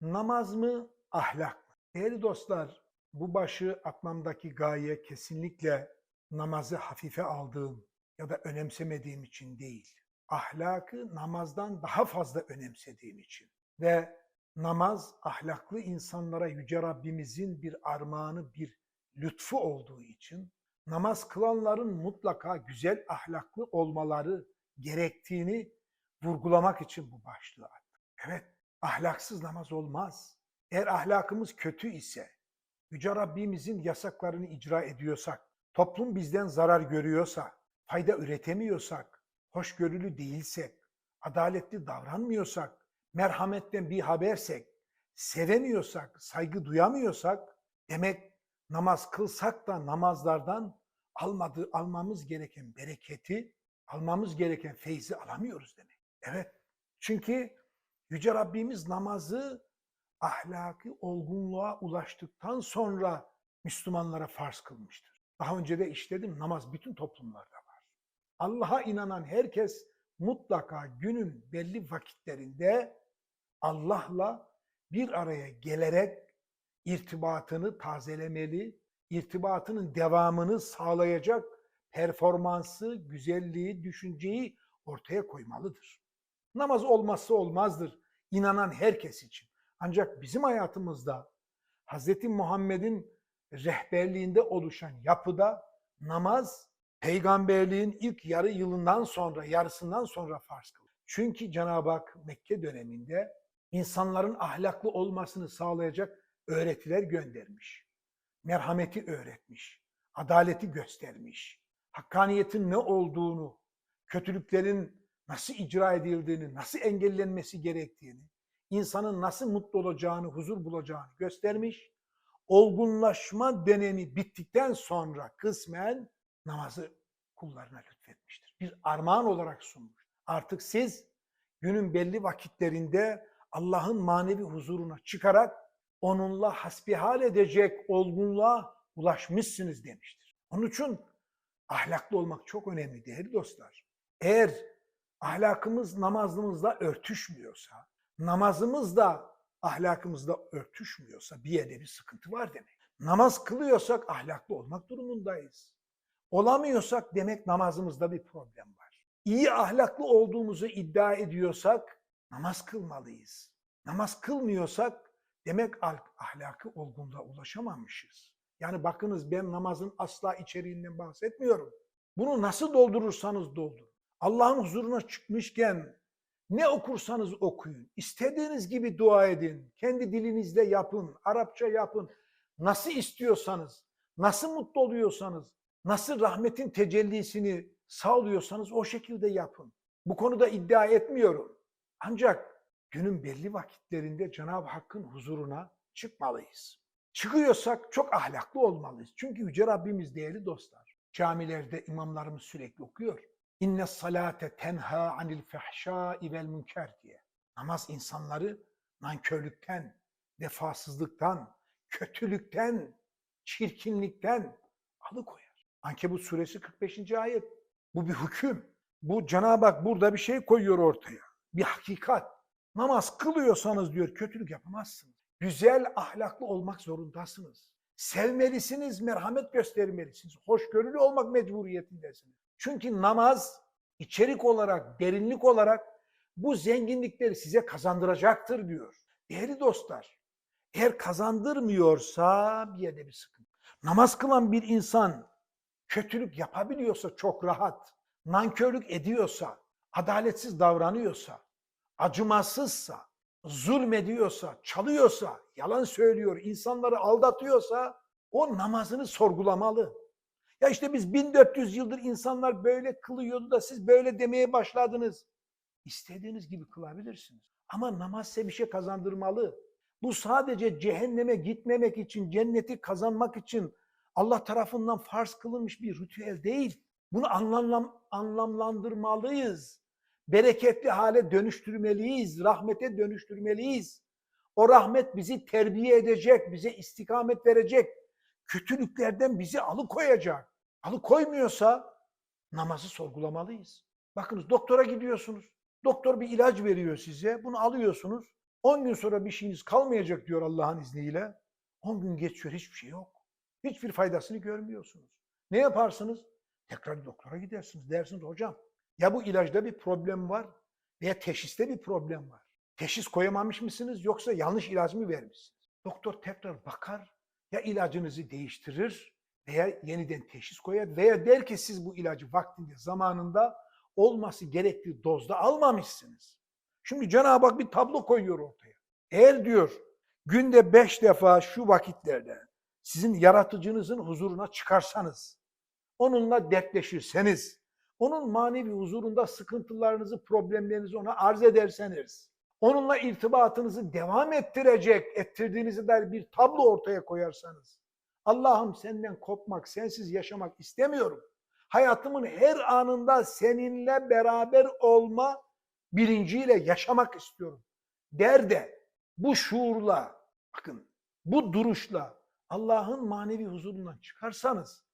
Namaz mı, ahlak mı? Değerli dostlar, bu başı atmamdaki gaye kesinlikle namazı hafife aldığım ya da önemsemediğim için değil. Ahlakı namazdan daha fazla önemsediğim için. Ve namaz ahlaklı insanlara Yüce Rabbimizin bir armağanı, bir lütfu olduğu için namaz kılanların mutlaka güzel ahlaklı olmaları gerektiğini vurgulamak için bu başlığı attım. Evet, ahlaksız namaz olmaz. Eğer ahlakımız kötü ise, Yüce Rabbimizin yasaklarını icra ediyorsak, toplum bizden zarar görüyorsa, fayda üretemiyorsak, hoşgörülü değilsek, adaletli davranmıyorsak, merhametten bir habersek, sevemiyorsak, saygı duyamıyorsak, demek namaz kılsak da namazlardan almadığı, almamız gereken bereketi, almamız gereken feyzi alamıyoruz demek. Evet, çünkü Yüce Rabbimiz namazı ahlaki olgunluğa ulaştıktan sonra Müslümanlara farz kılmıştır. Daha önce de işledim namaz bütün toplumlarda var. Allah'a inanan herkes mutlaka günün belli vakitlerinde Allah'la bir araya gelerek irtibatını tazelemeli, irtibatının devamını sağlayacak performansı, güzelliği, düşünceyi ortaya koymalıdır. Namaz olmazsa olmazdır inanan herkes için. Ancak bizim hayatımızda Hz. Muhammed'in rehberliğinde oluşan yapıda namaz peygamberliğin ilk yarı yılından sonra, yarısından sonra farz kılır. Çünkü Cenab-ı Hak Mekke döneminde insanların ahlaklı olmasını sağlayacak öğretiler göndermiş. Merhameti öğretmiş, adaleti göstermiş, hakkaniyetin ne olduğunu, kötülüklerin nasıl icra edildiğini, nasıl engellenmesi gerektiğini, insanın nasıl mutlu olacağını, huzur bulacağını göstermiş. Olgunlaşma dönemi bittikten sonra kısmen namazı kullarına lütfetmiştir. Bir armağan olarak sunmuş. Artık siz günün belli vakitlerinde Allah'ın manevi huzuruna çıkarak onunla hasbihal edecek olgunluğa ulaşmışsınız demiştir. Onun için ahlaklı olmak çok önemli değerli dostlar. Eğer ahlakımız namazımızla örtüşmüyorsa, namazımız da ahlakımızla örtüşmüyorsa bir yerde bir sıkıntı var demek. Namaz kılıyorsak ahlaklı olmak durumundayız. Olamıyorsak demek namazımızda bir problem var. İyi ahlaklı olduğumuzu iddia ediyorsak namaz kılmalıyız. Namaz kılmıyorsak demek ahlakı olgunluğa ulaşamamışız. Yani bakınız ben namazın asla içeriğinden bahsetmiyorum. Bunu nasıl doldurursanız doldurun. Allah'ın huzuruna çıkmışken ne okursanız okuyun. İstediğiniz gibi dua edin. Kendi dilinizde yapın. Arapça yapın. Nasıl istiyorsanız, nasıl mutlu oluyorsanız, nasıl rahmetin tecellisini sağlıyorsanız o şekilde yapın. Bu konuda iddia etmiyorum. Ancak günün belli vakitlerinde Cenab-ı Hakk'ın huzuruna çıkmalıyız. Çıkıyorsak çok ahlaklı olmalıyız. Çünkü Yüce Rabbimiz değerli dostlar. Camilerde imamlarımız sürekli okuyor. İnne salate tenha anil fahşai vel münker diye. Namaz insanları nankörlükten, vefasızlıktan, kötülükten, çirkinlikten alıkoyar. Ankebut suresi 45. ayet. Bu bir hüküm. Bu Cenab-ı Hak burada bir şey koyuyor ortaya. Bir hakikat. Namaz kılıyorsanız diyor kötülük yapamazsınız. Güzel ahlaklı olmak zorundasınız. Sevmelisiniz, merhamet göstermelisiniz. Hoşgörülü olmak mecburiyetindesiniz. Çünkü namaz içerik olarak, derinlik olarak bu zenginlikleri size kazandıracaktır diyor. Değerli dostlar, eğer kazandırmıyorsa bir yerde bir sıkıntı. Namaz kılan bir insan kötülük yapabiliyorsa çok rahat, nankörlük ediyorsa, adaletsiz davranıyorsa, acımasızsa, zulmediyorsa, çalıyorsa, yalan söylüyor, insanları aldatıyorsa o namazını sorgulamalı. Ya işte biz 1400 yıldır insanlar böyle kılıyordu da siz böyle demeye başladınız. İstediğiniz gibi kılabilirsiniz. Ama namaz size bir şey kazandırmalı. Bu sadece cehenneme gitmemek için, cenneti kazanmak için Allah tarafından farz kılınmış bir ritüel değil. Bunu anlam, anlamlandırmalıyız. Bereketli hale dönüştürmeliyiz, rahmete dönüştürmeliyiz. O rahmet bizi terbiye edecek, bize istikamet verecek kötülüklerden bizi alıkoyacak. Alıkoymuyorsa namazı sorgulamalıyız. Bakınız doktora gidiyorsunuz. Doktor bir ilaç veriyor size. Bunu alıyorsunuz. 10 gün sonra bir şeyiniz kalmayacak diyor Allah'ın izniyle. 10 gün geçiyor hiçbir şey yok. Hiçbir faydasını görmüyorsunuz. Ne yaparsınız? Tekrar doktora gidersiniz. Dersiniz hocam ya bu ilacda bir problem var veya teşhiste bir problem var. Teşhis koyamamış mısınız yoksa yanlış ilaç mı vermişsiniz? Doktor tekrar bakar ya ilacınızı değiştirir veya yeniden teşhis koyar veya der ki siz bu ilacı vaktinde zamanında olması gerektiği dozda almamışsınız. Şimdi Cenab-ı Hak bir tablo koyuyor ortaya. Eğer diyor günde beş defa şu vakitlerde sizin yaratıcınızın huzuruna çıkarsanız, onunla dertleşirseniz, onun manevi huzurunda sıkıntılarınızı, problemlerinizi ona arz ederseniz, onunla irtibatınızı devam ettirecek, ettirdiğinize dair bir tablo ortaya koyarsanız, Allah'ım senden kopmak, sensiz yaşamak istemiyorum. Hayatımın her anında seninle beraber olma bilinciyle yaşamak istiyorum. Der de bu şuurla, bakın bu duruşla Allah'ın manevi huzurundan çıkarsanız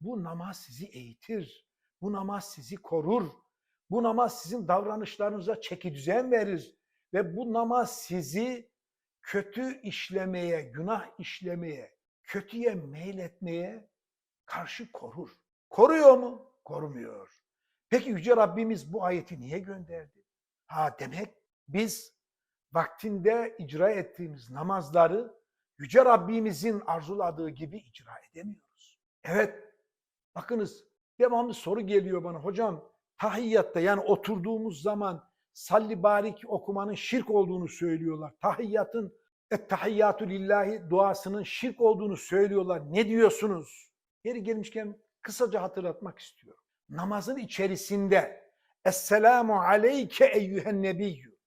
bu namaz sizi eğitir, bu namaz sizi korur, bu namaz sizin davranışlarınıza çeki düzen verir ve bu namaz sizi kötü işlemeye, günah işlemeye, kötüye meyletmeye karşı korur. Koruyor mu? Korumuyor. Peki Yüce Rabbimiz bu ayeti niye gönderdi? Ha demek biz vaktinde icra ettiğimiz namazları Yüce Rabbimizin arzuladığı gibi icra edemiyoruz. Evet, bakınız devamlı soru geliyor bana. Hocam tahiyyatta yani oturduğumuz zaman salli barik okumanın şirk olduğunu söylüyorlar. Tahiyyatın tahiyyatü lillahi duasının şirk olduğunu söylüyorlar. Ne diyorsunuz? Yeri gelmişken kısaca hatırlatmak istiyorum. Namazın içerisinde Esselamu aleyke eyyühen nebiyyü.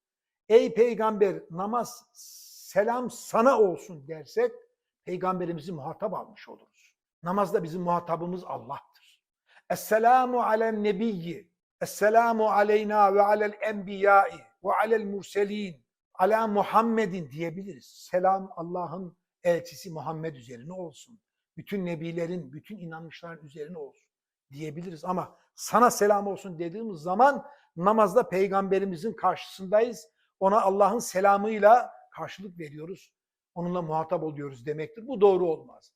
Ey peygamber namaz selam sana olsun dersek peygamberimizi muhatap almış oluruz. Namazda bizim muhatabımız Allah'tır. Esselamu alen nebiyyi. Esselamu aleyna ve alel enbiyai ve alel murselin. Ala Muhammedin diyebiliriz. Selam Allah'ın elçisi Muhammed üzerine olsun. Bütün nebilerin, bütün inanmışların üzerine olsun diyebiliriz. Ama sana selam olsun dediğimiz zaman namazda peygamberimizin karşısındayız. Ona Allah'ın selamıyla karşılık veriyoruz. Onunla muhatap oluyoruz demektir. Bu doğru olmaz.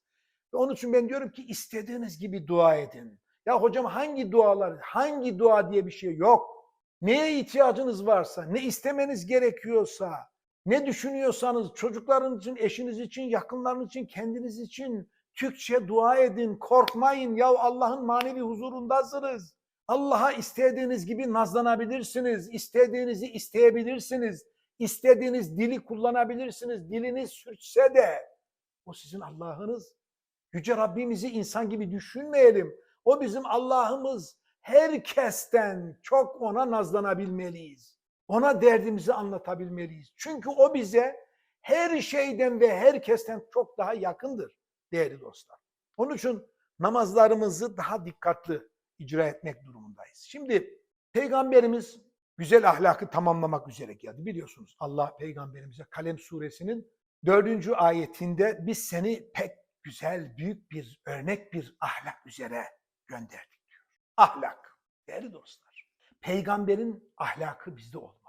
Ve onun için ben diyorum ki istediğiniz gibi dua edin. Ya hocam hangi dualar, hangi dua diye bir şey yok. Neye ihtiyacınız varsa, ne istemeniz gerekiyorsa, ne düşünüyorsanız çocuklarınız için, eşiniz için, yakınlarınız için, kendiniz için Türkçe dua edin, korkmayın. Ya Allah'ın manevi huzurundasınız. Allah'a istediğiniz gibi nazlanabilirsiniz, istediğinizi isteyebilirsiniz, istediğiniz dili kullanabilirsiniz. Diliniz sürçse de o sizin Allah'ınız. Yüce Rabbimizi insan gibi düşünmeyelim. O bizim Allah'ımız. Herkesten çok ona nazlanabilmeliyiz. Ona derdimizi anlatabilmeliyiz. Çünkü o bize her şeyden ve herkesten çok daha yakındır değerli dostlar. Onun için namazlarımızı daha dikkatli icra etmek durumundayız. Şimdi peygamberimiz güzel ahlakı tamamlamak üzere geldi. Biliyorsunuz Allah peygamberimize Kalem suresinin dördüncü ayetinde biz seni pek güzel, büyük bir örnek bir ahlak üzere gönderdik diyor. Ahlak. Değerli dostlar. Peygamberin ahlakı bizde olmalı.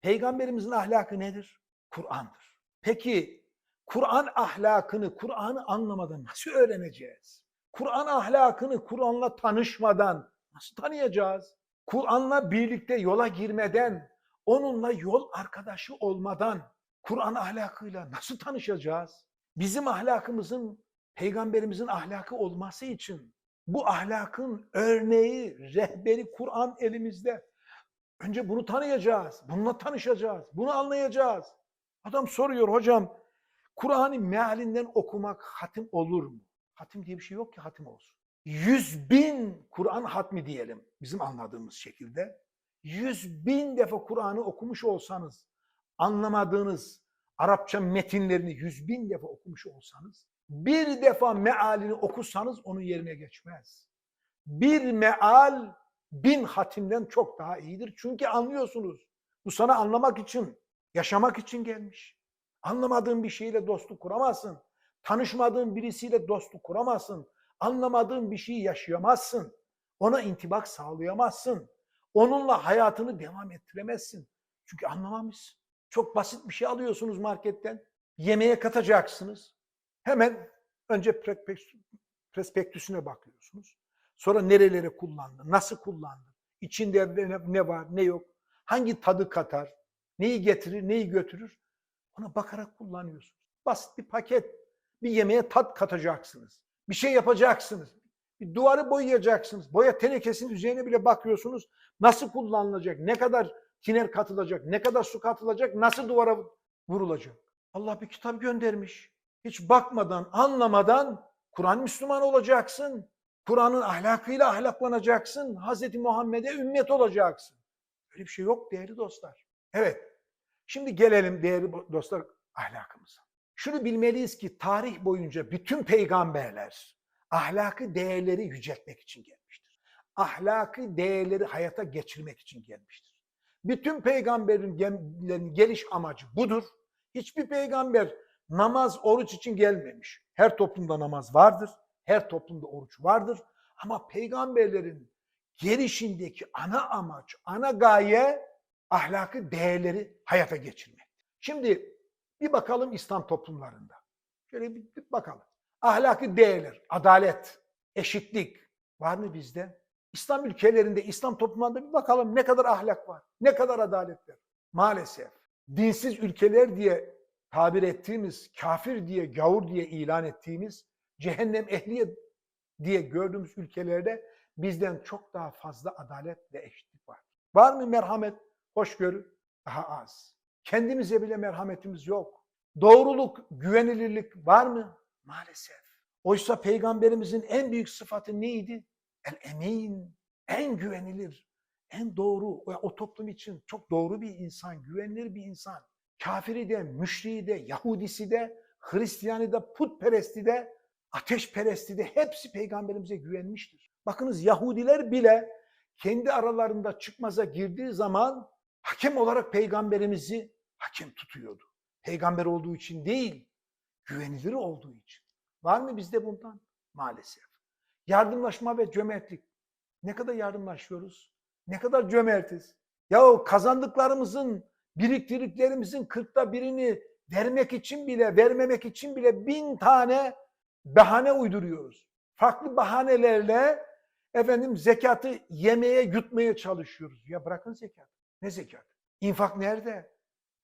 Peygamberimizin ahlakı nedir? Kur'an'dır. Peki Kur'an ahlakını, Kur'an'ı anlamadan nasıl öğreneceğiz? Kur'an ahlakını Kur'an'la tanışmadan nasıl tanıyacağız? Kur'an'la birlikte yola girmeden, onunla yol arkadaşı olmadan Kur'an ahlakıyla nasıl tanışacağız? Bizim ahlakımızın peygamberimizin ahlakı olması için bu ahlakın örneği, rehberi Kur'an elimizde. Önce bunu tanıyacağız, bununla tanışacağız, bunu anlayacağız. Adam soruyor hocam, Kur'an'ı mealinden okumak hatim olur mu? Hatim diye bir şey yok ki hatim olsun. Yüz bin Kur'an hatmi diyelim bizim anladığımız şekilde. Yüz bin defa Kur'an'ı okumuş olsanız, anlamadığınız Arapça metinlerini yüz bin defa okumuş olsanız, bir defa mealini okusanız onun yerine geçmez. Bir meal bin hatimden çok daha iyidir. Çünkü anlıyorsunuz. Bu sana anlamak için, yaşamak için gelmiş. Anlamadığın bir şeyle dostluk kuramazsın. Tanışmadığın birisiyle dostluk kuramazsın. Anlamadığın bir şeyi yaşayamazsın. Ona intibak sağlayamazsın. Onunla hayatını devam ettiremezsin. Çünkü anlamamışsın. Çok basit bir şey alıyorsunuz marketten. Yemeğe katacaksınız. Hemen önce prospekt- prospektüsüne bakıyorsunuz. Sonra nerelere kullandı, nasıl kullandı, içinde ne var, ne yok, hangi tadı katar, neyi getirir, neyi götürür. Ona bakarak kullanıyorsunuz. Basit bir paket. Bir yemeğe tat katacaksınız. Bir şey yapacaksınız. Bir duvarı boyayacaksınız. Boya tenekesinin üzerine bile bakıyorsunuz. Nasıl kullanılacak, ne kadar tiner katılacak, ne kadar su katılacak, nasıl duvara vurulacak. Allah bir kitap göndermiş. Hiç bakmadan, anlamadan Kur'an Müslüman olacaksın. Kur'an'ın ahlakıyla ahlaklanacaksın. Hazreti Muhammed'e ümmet olacaksın. Öyle bir şey yok değerli dostlar. Evet. Şimdi gelelim değerli dostlar ahlakımıza. Şunu bilmeliyiz ki tarih boyunca bütün peygamberler ahlakı değerleri yüceltmek için gelmiştir. Ahlakı değerleri hayata geçirmek için gelmiştir. Bütün peygamberlerin geliş amacı budur. Hiçbir peygamber namaz, oruç için gelmemiş. Her toplumda namaz vardır, her toplumda oruç vardır. Ama peygamberlerin gelişindeki ana amaç, ana gaye ahlakı değerleri hayata geçirmek. Şimdi bir bakalım İslam toplumlarında. Şöyle bir, bir bakalım. Ahlaki değerler, adalet, eşitlik var mı bizde? İslam ülkelerinde, İslam toplumlarında bir bakalım ne kadar ahlak var, ne kadar adalet var. Maalesef dinsiz ülkeler diye tabir ettiğimiz, kafir diye, gavur diye ilan ettiğimiz, cehennem ehliye diye gördüğümüz ülkelerde bizden çok daha fazla adalet ve eşitlik var. Var mı merhamet, hoşgörü? Daha az. Kendimize bile merhametimiz yok. Doğruluk, güvenilirlik var mı? Maalesef. Oysa peygamberimizin en büyük sıfatı neydi? El emin, en güvenilir, en doğru, o, toplum için çok doğru bir insan, güvenilir bir insan. Kafiri de, müşriği de, Yahudisi de, Hristiyanı da, putperesti de, ateşperesti de hepsi peygamberimize güvenmiştir. Bakınız Yahudiler bile kendi aralarında çıkmaza girdiği zaman hakem olarak peygamberimizi hakem tutuyordu. Peygamber olduğu için değil, güvenilir olduğu için. Var mı bizde bundan? Maalesef. Yardımlaşma ve cömertlik. Ne kadar yardımlaşıyoruz? Ne kadar cömertiz? Ya kazandıklarımızın, biriktirdiklerimizin kırkta birini vermek için bile, vermemek için bile bin tane bahane uyduruyoruz. Farklı bahanelerle efendim zekatı yemeye, yutmaya çalışıyoruz. Ya bırakın zekat. Ne zekat? İnfak nerede?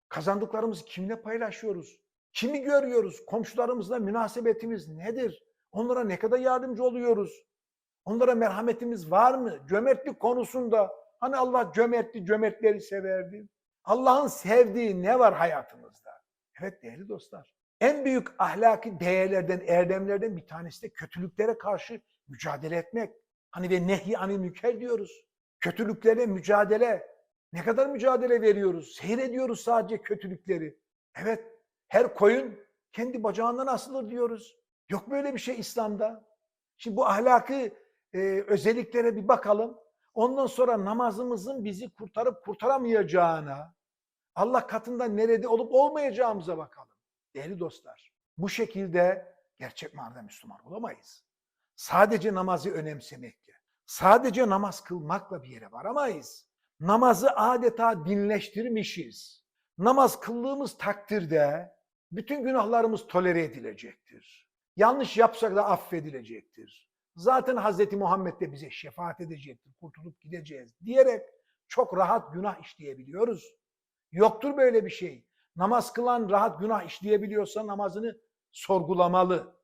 Kazandıklarımızı kimle paylaşıyoruz? Kimi görüyoruz? Komşularımızla münasebetimiz nedir? Onlara ne kadar yardımcı oluyoruz? Onlara merhametimiz var mı? Cömertlik konusunda hani Allah cömertli cömertleri severdi. Allah'ın sevdiği ne var hayatımızda? Evet değerli dostlar. En büyük ahlaki değerlerden, erdemlerden bir tanesi de kötülüklere karşı mücadele etmek. Hani ve nehi anil münker diyoruz. Kötülüklere mücadele. Ne kadar mücadele veriyoruz? Seyrediyoruz sadece kötülükleri. Evet, her koyun kendi bacağından asılır diyoruz. Yok böyle bir şey İslam'da. Şimdi bu ahlakı e, özelliklere bir bakalım. Ondan sonra namazımızın bizi kurtarıp kurtaramayacağına, Allah katında nerede olup olmayacağımıza bakalım. Değerli dostlar, bu şekilde gerçek manada Müslüman olamayız. Sadece namazı önemsemekle, sadece namaz kılmakla bir yere varamayız. Namazı adeta dinleştirmişiz. Namaz kıldığımız takdirde bütün günahlarımız tolere edilecektir. Yanlış yapsak da affedilecektir. Zaten Hz. Muhammed de bize şefaat edecektir, kurtulup gideceğiz diyerek çok rahat günah işleyebiliyoruz. Yoktur böyle bir şey. Namaz kılan rahat günah işleyebiliyorsa namazını sorgulamalı.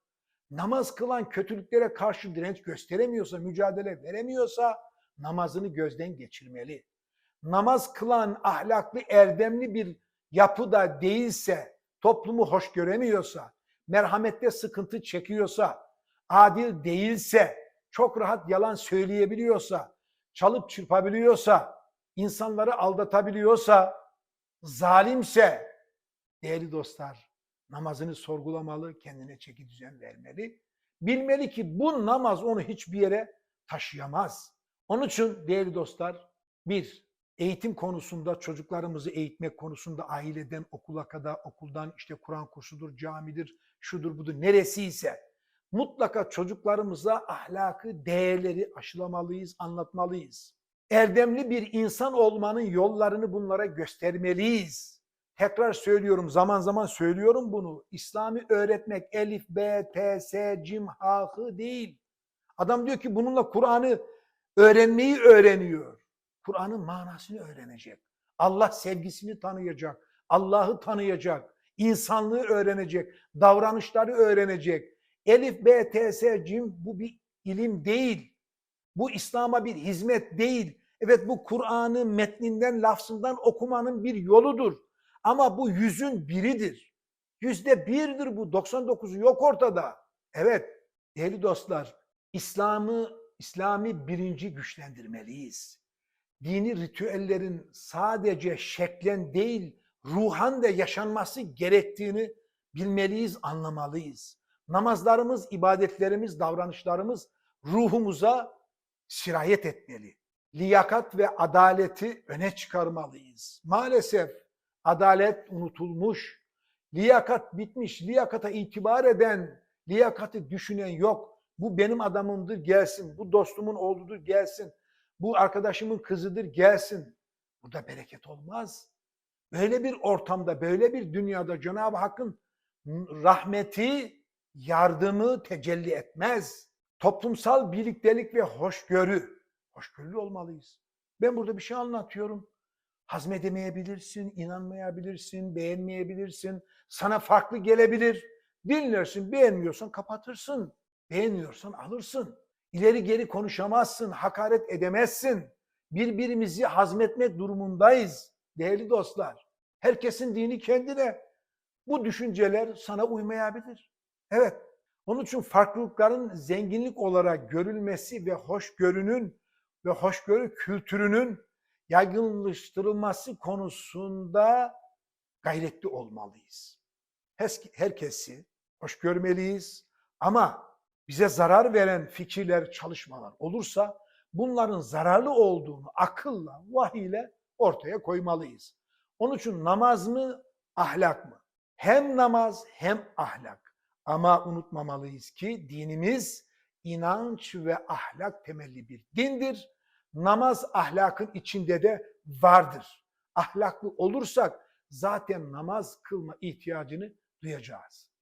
Namaz kılan kötülüklere karşı direnç gösteremiyorsa, mücadele veremiyorsa namazını gözden geçirmeli. Namaz kılan ahlaklı, erdemli bir yapıda değilse, toplumu hoş göremiyorsa, merhamette sıkıntı çekiyorsa, adil değilse, çok rahat yalan söyleyebiliyorsa, çalıp çırpabiliyorsa, insanları aldatabiliyorsa, zalimse, değerli dostlar, namazını sorgulamalı, kendine çeki düzen vermeli. Bilmeli ki bu namaz onu hiçbir yere taşıyamaz. Onun için değerli dostlar, bir, eğitim konusunda, çocuklarımızı eğitmek konusunda aileden okula kadar, okuldan işte Kur'an kursudur, camidir, şudur budur, neresiyse mutlaka çocuklarımıza ahlakı, değerleri aşılamalıyız, anlatmalıyız. Erdemli bir insan olmanın yollarını bunlara göstermeliyiz. Tekrar söylüyorum, zaman zaman söylüyorum bunu. İslam'ı öğretmek elif, b, t, s, cim, hı değil. Adam diyor ki bununla Kur'an'ı öğrenmeyi öğreniyor. Kur'an'ın manasını öğrenecek. Allah sevgisini tanıyacak. Allah'ı tanıyacak. insanlığı öğrenecek. Davranışları öğrenecek. Elif, B, T, S, Cim bu bir ilim değil. Bu İslam'a bir hizmet değil. Evet bu Kur'an'ı metninden, lafzından okumanın bir yoludur. Ama bu yüzün biridir. Yüzde birdir bu. 99'u yok ortada. Evet değerli dostlar İslam'ı, İslami birinci güçlendirmeliyiz. Dini ritüellerin sadece şeklen değil ruhan da yaşanması gerektiğini bilmeliyiz, anlamalıyız. Namazlarımız, ibadetlerimiz, davranışlarımız ruhumuza sirayet etmeli. Liyakat ve adaleti öne çıkarmalıyız. Maalesef adalet unutulmuş, liyakat bitmiş, liyakata itibar eden, liyakati düşünen yok. Bu benim adamımdır gelsin, bu dostumun oğludur gelsin, bu arkadaşımın kızıdır gelsin. Burada bereket olmaz. Böyle bir ortamda, böyle bir dünyada Cenab-ı Hakk'ın rahmeti, yardımı tecelli etmez. Toplumsal birliktelik ve hoşgörü. Hoşgörülü olmalıyız. Ben burada bir şey anlatıyorum. Hazmedemeyebilirsin, inanmayabilirsin, beğenmeyebilirsin. Sana farklı gelebilir. Dinlersin, beğenmiyorsan kapatırsın. Beğenmiyorsan alırsın. İleri geri konuşamazsın, hakaret edemezsin. Birbirimizi hazmetmek durumundayız değerli dostlar. Herkesin dini kendine. Bu düşünceler sana uymayabilir. Evet. Onun için farklılıkların zenginlik olarak görülmesi ve hoşgörünün ve hoşgörü kültürünün yaygınlaştırılması konusunda gayretli olmalıyız. Herkesi hoş görmeliyiz ama bize zarar veren fikirler, çalışmalar olursa bunların zararlı olduğunu akılla, vahiyle ortaya koymalıyız. Onun için namaz mı, ahlak mı? Hem namaz hem ahlak. Ama unutmamalıyız ki dinimiz inanç ve ahlak temelli bir dindir. Namaz ahlakın içinde de vardır. Ahlaklı olursak zaten namaz kılma ihtiyacını duyacağız.